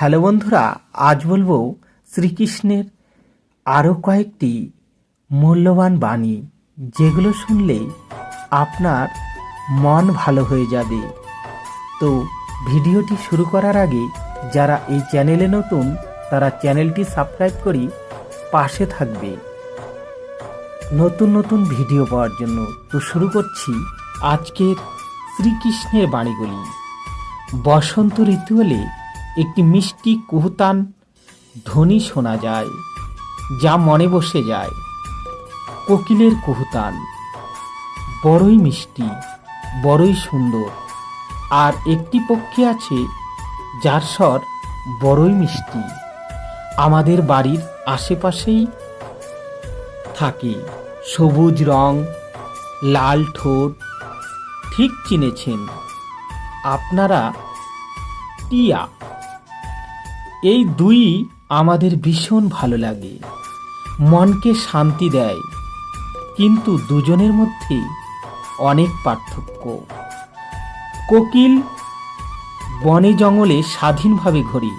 Hello বন্ধুরা, আজ বলব শ্রীকৃষ্ণের আরও কয়েকটি মূল্যবান বাণী, যেগুলো শুনলে আপনার মন ভালো হয়ে যাবে। তো ভিডিওটি শুরু করার আগে যারা এই চ্যানেলে নতুন, তারা চ্যানেলটি সাবস্ক্রাইব করি পাশে থাকবে। নতুন নতুন ভিডিও পাওয়ার জন্য তো শুরু করছি আজকের শ্রীকৃষ্ণের বাণীগুলি। বসন্ত ঋতু হলে একটি মিষ্টি কুহুতান ধ্বনি শোনা যায়, যা মনে বসে যায়। কোকিলের কুহুতান, বড়ই মিষ্টি, বড়ই সুন্দর। আর একটি পক্ষী আছে, যার স্বর বড়ই মিষ্টি। আমাদের বাড়ির আশেপাশেই থাকে, সবুজ রং, লাল ঠোঁট, ঠিক চিনেছেন। আপনারা টিয়া। এই দুই আমাদের ভীষণ ভালো লাগে। মনকে শান্তি দেয়, কিন্তু দুজনের মধ্যে অনেক পার্থক্য। কোকিল বনে জঙ্গলে স্বাধীনভাবে ঘুরি,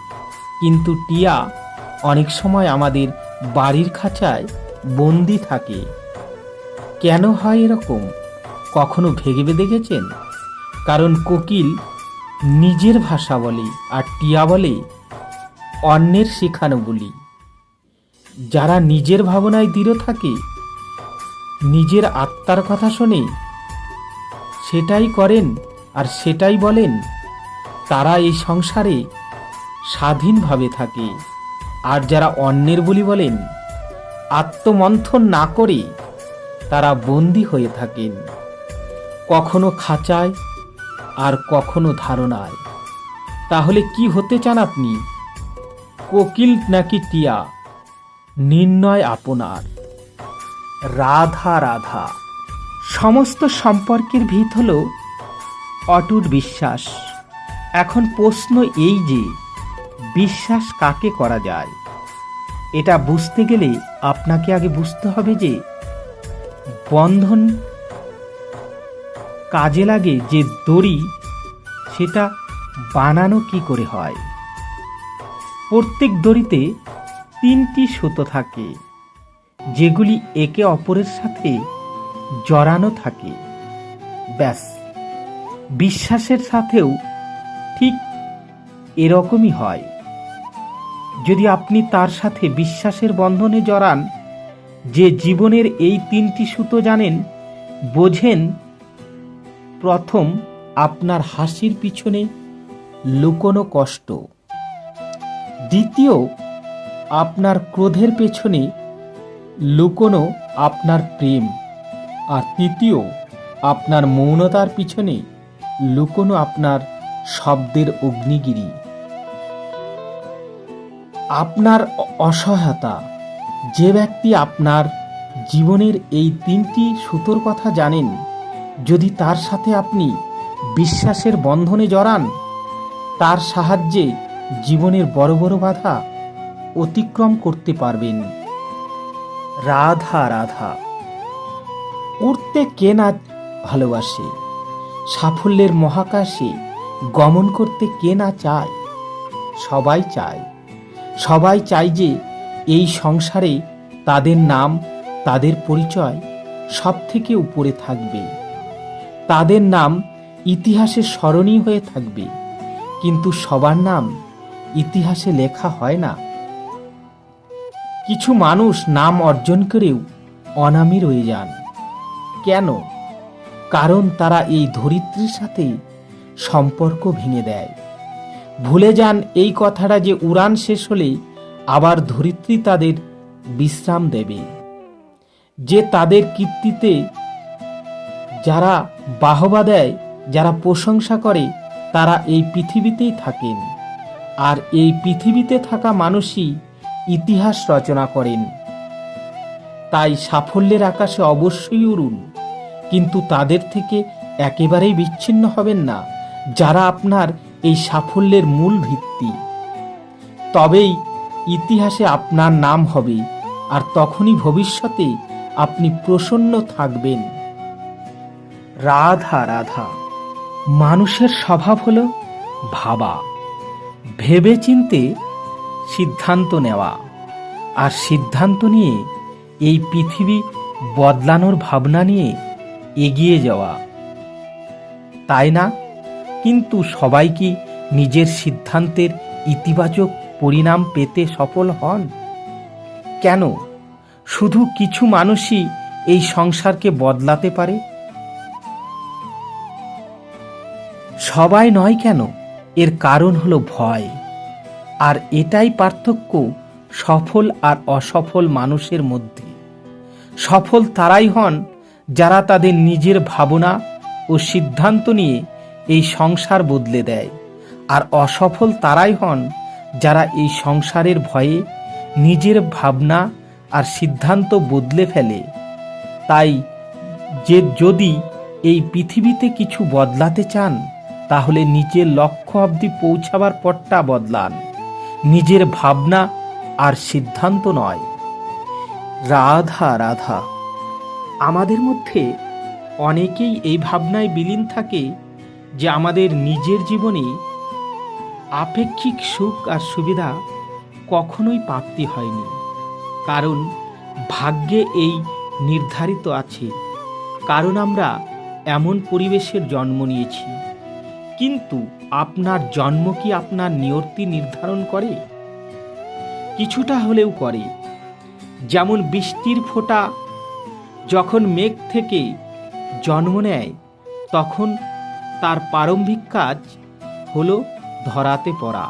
কিন্তু টিয়া অনেক সময় আমাদের বাড়ির খাঁচায় বন্দি থাকে। কেন হয় এরকম? কখনো ভেবে দেখেছেন কারণ কোকিল নিজের ভাষা বলে আর টিয়া বলে অন্যের শেখানো বলি যারা নিজের ভাবনায় দৃঢ় থাকে, নিজের আত্মার কথা শোনে, সেটাই করেন আর সেটাই বলেন, তারা এই সংসারে স্বাধীনভাবে থাকে। আর যারা অন্যের বলি বলেন, আত্মমন্থন না করে তারা বন্দী হয়ে থাকেন। কখনো খাঁচায় আর কখনো ধারণায়। তাহলে কি হতে চান আপনি? কোকিল নাকি টিয়া? নির্ণয় আপনার। রাধা রাধা। সমস্ত সম্পর্কের ভিত হল অটুট বিশ্বাস। এখন প্রশ্ন এই যে, বিশ্বাস কাকে করা যায়? এটা বুঝতে গেলে আপনাকে আগে বুঝতে হবে যে, বন্ধন কাজে লাগে যে দড়ি, সেটা বানানো কি করে হয়? প্রত্যেক দড়িতে তিনটি সুতো থাকে, যেগুলি একে অপরের সাথে জড়ানো থাকে। ব্যাস, বিশ্বাসের সাথেও ঠিক এরকমই হয়। যদি আপনি তার সাথে বিশ্বাসের বন্ধনে জড়ান, যে জীবনের এই তিনটি সুতো জানেন, বোঝেন প্রথম আপনার হাসির পিছনে লুকোনো কষ্ট। দ্বিতীয়, আপনার ক্রোধের পেছনে লুকোনো আপনার প্রেম। আর তৃতীয়, আপনার মৌনতার পিছনে লুকোনো আপনার শব্দের অগ্নিগিরি। আপনার অসহায়তা, যে ব্যক্তি আপনার জীবনের এই তিনটি সুতোর কথা জানেন, যদি তার সাথে আপনি বিশ্বাসের বন্ধনে জড়ান, তার সাহায্যে জীবনের বড় বড় বাধা অতিক্রম করতে পারবেন। রাধা রাধা। উড়তে কে না ভালোবাসে? সাফল্যের মহাকাশে গমন করতে কে না চায়? সবাই চায়। সবাই চায় যে এই সংসারে তাদের নাম, তাদের পরিচয় সব থেকে উপরে থাকবে। তাদের নাম ইতিহাসে স্মরণীয় হয়ে থাকবে। কিন্তু সবার নাম ইতিহাসে লেখা হয় না। কিছু মানুষ নাম অর্জন করেও অনামী রয়ে যান। কেন? কারণ তারা এই ধরিত্রীর সাথে সম্পর্ক ভেঙে দেয়। ভুলে যান এই কথাটা যে উড়ান শেষ হলে আবার ধরিত্রী তাদের বিশ্রাম দেবে। যে তাদের কীর্তিতে যারা বাহবা দেয়, যারা প্রশংসা করে, তারা এই পৃথিবীতেই থাকেন। আর এই পৃথিবীতে থাকা মানুষই ইতিহাস রচনা করেন। তাই সাফল্যের আকাশে অবশ্যই উড়ুন, কিন্তু তাদের থেকে একেবারেই বিচ্ছিন্ন হবেন না যারা আপনার এই সাফল্যের মূল ভিত্তি। তবেই ইতিহাসে আপনার নাম হবে আর তখনই ভবিষ্যতে আপনি প্রসন্ন থাকবেন। রাধা রাধা, মানুষের স্বভাব হলো ভাবা। ভেবে চিনতে সিদ্ধান্ত নেওয়া। আর সিদ্ধান্ত নিয়ে এই পৃথিবী বদলানোর ভাবনা নিয়ে এগিয়ে যাওয়া। তাই না? কিন্তু সবাই কি নিজের সিদ্ধান্তের ইতিবাচক পরিণাম পেতে সফল হন? কেন? শুধু কিছু মানুষই এই সংসারকে বদলাতে পারে? সবাই নয় কেন? এর কারণ হলো ভয়। আর এটাই পার্থক্য সফল আর অসফল মানুষের মধ্যে। সফল তারাই হন যারা তাদের নিজের ভাবনা ও সিদ্ধান্ত নিয়ে এই সংসার বদলে দেয়। আর অসফল তারাই হন যারা এই সংসারের ভয়ে নিজের ভাবনা আর সিদ্ধান্ত বদলে ফেলে। তাই যে যদি এই পৃথিবীতে কিছু বদলাতে চান তাহলে নিজের লক্ষ্য অবধি পৌঁছাবার পথটা বদলান। নিজের ভাবনা আর সিদ্ধান্ত নয়। রাধা রাধা, আমাদের মধ্যে অনেকেই এই ভাবনায় বিলীন থাকে যে আমাদের নিজের জীবনে আপেক্ষিক সুখ আর সুবিধা কখনোই প্রাপ্তি হয়নি। কারণ ভাগ্যে এই নির্ধারিত আছে। কারণ আমরা এমন পরিবেশের জন্ম নিয়েছি। কিন্তু আপনার জন্ম কি আপনার নিয়তি নির্ধারণ করে? কিছুটা হলেও করে। যেমন বৃষ্টির ফোঁটা যখন মেঘ থেকে জন্ম নেয়, তখন তার প্রারম্ভিক কাজ হলো ধরাতে পড়া।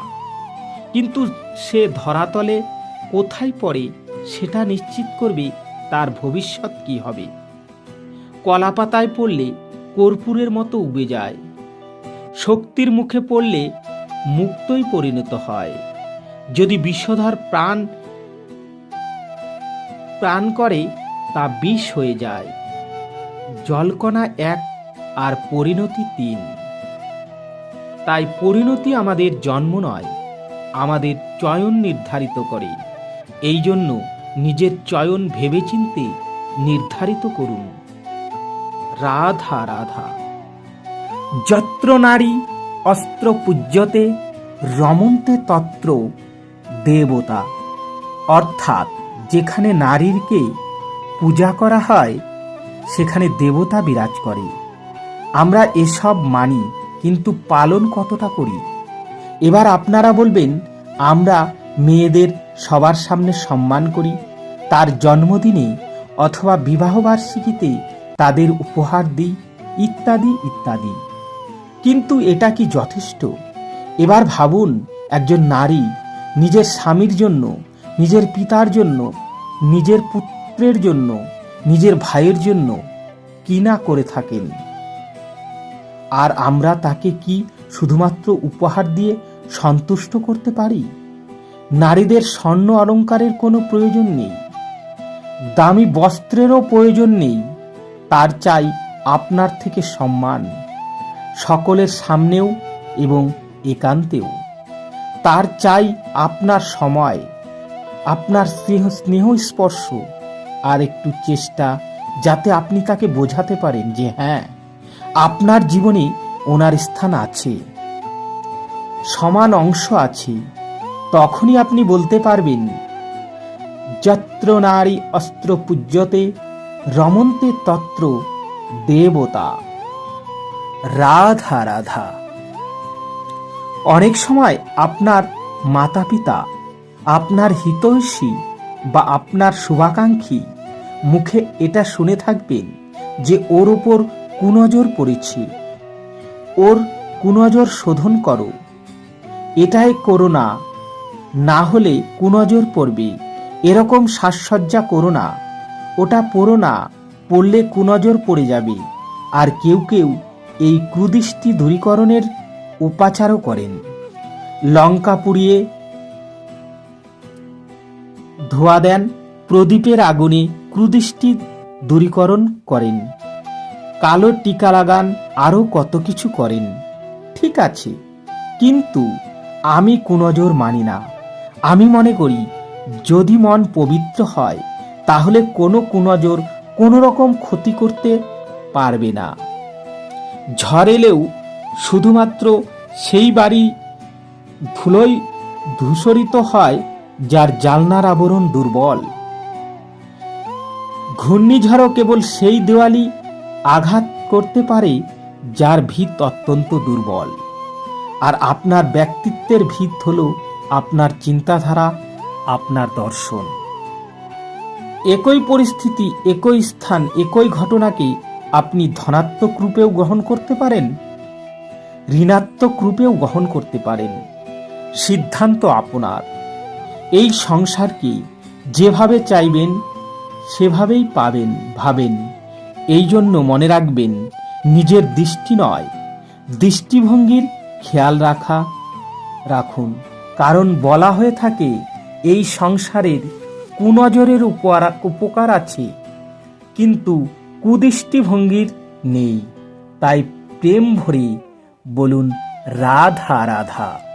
কিন্তু সে ধরাতলে কোথায় পড়ে সেটা নিশ্চিত করবে তার ভবিষ্যৎ কি হবে। কলাপাতায় পড়লে কর্পূরের মতো উবে যায়। শক্তির মুখে পড়লে মুক্তই পরিণত হয়। যদি বিষধর প্রাণ প্রাণ করে, তা বিষ হয়ে যায়। জলকণা এক আর পরিণতি তিন। তাই পরিণতি আমাদের জন্ম নয়, আমাদের চয়ন নির্ধারিত করে। এই জন্য নিজের চয়ন ভেবেচিন্তে নির্ধারিত করুন। রাধা রাধা। যত্র নারী অস্ত্র পূজ্যতে রমন্তে তত্র দেবতা। অর্থাৎ যেখানে নারীরকে পূজা করা হয়, সেখানে দেবতা বিরাজ করে। আমরা এসব মানি, কিন্তু পালন কতটা করি? এবার আপনারা বলবেন, আমরা মেয়েদের সবার সামনে সম্মান করি, তার জন্মদিনে অথবা বিবাহবার্ষিকীতে তাদের উপহার দিই, ইত্যাদি ইত্যাদি। কিন্তু এটা কি যথেষ্ট? এবার ভাবুন, একজন নারী নিজের স্বামীর জন্য, নিজের পিতার জন্য, নিজের পুত্রের জন্য, নিজের ভাইয়ের জন্য কি না করে থাকেন? আর আমরা তাকে কি শুধুমাত্র উপহার দিয়ে সন্তুষ্ট করতে পারি? নারীদের স্বর্ণ অলঙ্কারের কোনো প্রয়োজন নেই। দামি বস্ত্রেরও প্রয়োজন নেই। তার চাই আপনার থেকে সম্মান। সকলের সামনেও এবং একান্তেও। তার চাই আপনার সময়, আপনার স্নেহ স্নেহ স্পর্শ আর একটু চেষ্টা যাতে আপনি তাকে বোঝাতে পারেন যে হ্যাঁ আপনার জীবনে ওনার স্থান আছে, সমান অংশ আছে। তখনই আপনি বলতে পারবেন, যত্র নারী অস্ত্র পূজ্যতে রমন্তে তত্র দেবতা। রাধা রাধা। অনেক সময় আপনার মাতা পিতা আপনার হিতৈষী বা আপনার শুভাকাঙ্ক্ষী মুখে এটা শুনে থাকবেন যে ওর ওপর কুনজর পড়েছে। ওর কুনজর শোধন করো। এটাই করো না না হলে কুনজর পড়বে। এরকম সাজসজ্জা করো না। ওটা পড়ো না, পড়লে কুনজর পড়ে যাবে। আর কেউ কেউ এই কুদৃষ্টি দূরীকরণের উপাচারও করেন। লঙ্কা পুড়িয়ে ধোয়া দেন, প্রদীপের আগুনে কুদৃষ্টি দূরীকরণ করেন। কালো টিকা লাগান, আরও কত কিছু করেন। ঠিক আছে, কিন্তু আমি কুনজর মানি না। আমি মনে করি, যদি মন পবিত্র হয়, তাহলে কোনো কুনজর কোনো রকম ক্ষতি করতে পারবে না। ঝড় এলেও শুধুমাত্র সেই বাড়ি ধুলোয় ধূসরিত হয় যার জালনার আবরণ দুর্বল। ঘূর্ণিঝড়ও কেবল সেই দেওয়ালি আঘাত করতে পারে যার ভিত অত্যন্ত দুর্বল। আর আপনার ব্যক্তিত্বের ভিত হল আপনার চিন্তাধারা, আপনার দর্শন। একই পরিস্থিতি, একই স্থান, একই ঘটনাকে আপনি ধনাত্মক রূপেও গ্রহণ করতে পারেন, ঋণাত্মক রূপেও গ্রহণ করতে পারেন। সিদ্ধান্ত আপনার। এই সংসারকে যেভাবে চাইবেন, সেভাবেই পাবেন, ভাবেন। এই জন্য মনে রাখবেন, নিজের দৃষ্টি নয়, দৃষ্টিভঙ্গির খেয়াল রাখা, রাখুন। কারণ বলা হয়ে থাকে, এই সংসারের কুনজরের উপকার আছে। কিন্তু কুদৃষ্টিভঙ্গির নেই। তাই প্রেম ভরে বলুন রাধা রাধা।